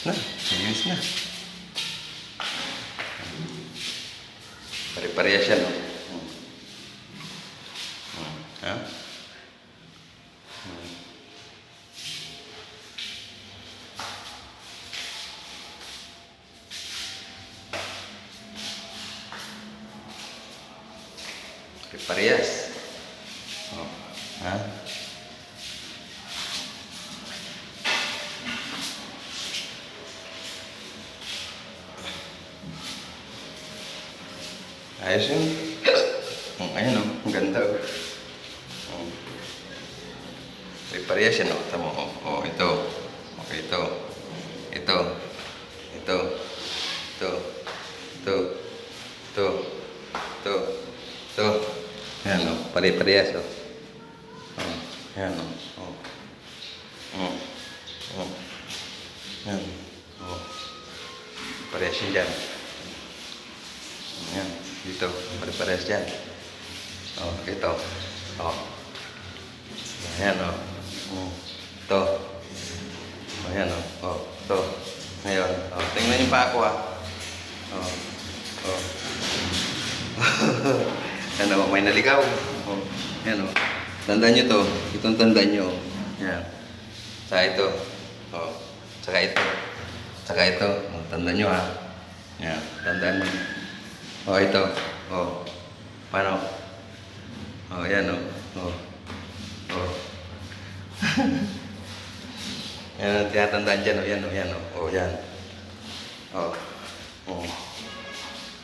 Ayos na. Ayos na. Pare-pareha siya, no? Hmm. Hmm. Ha? Hmm. Pare-parehas. Oh. Ha? Ayos yun. Hmm, Ayan o, ang ganda o. Oh. May parehas yan o. Tama o. Oh, ito. Okay, ito. Ito. Ito. Ito. Ito. Ito. Ito. Ito. Ayan o. Pare-parehas o. Oh. Ayan o. Oh. Oh. Oh. Ayan. Oh. Parehas yun dyan. Ayan, dito, pare-pares dyan. Oh, ito. Oh. Ayan, oh. Mm. Ito. Oh, ayan, oh. Oh, ito. Ngayon, oh, tingnan yung pa ako, ah. Oh. Oh. ano, may naligaw. Oh. Ayan, oh. Tandaan nyo to. Itong tandaan nyo. Ayan. Saka ito. Oh. Saka ito. Saka ito. Oh, tandaan nyo, ha. Ayan, tandaan nyo. Oh, ito. Oh. Paano? Oh, yan oh. Oh. Oh. yan ang tinatandaan dyan. Oh, yan oh. Yan oh. Oh, yan. Oh. Oh.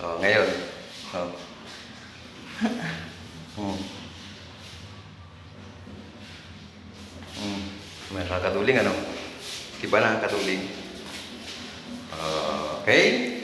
Oh, ngayon. Oh. Hmm. Hmm. May nakakatuling ano? Di ba nakakatuling? Okay.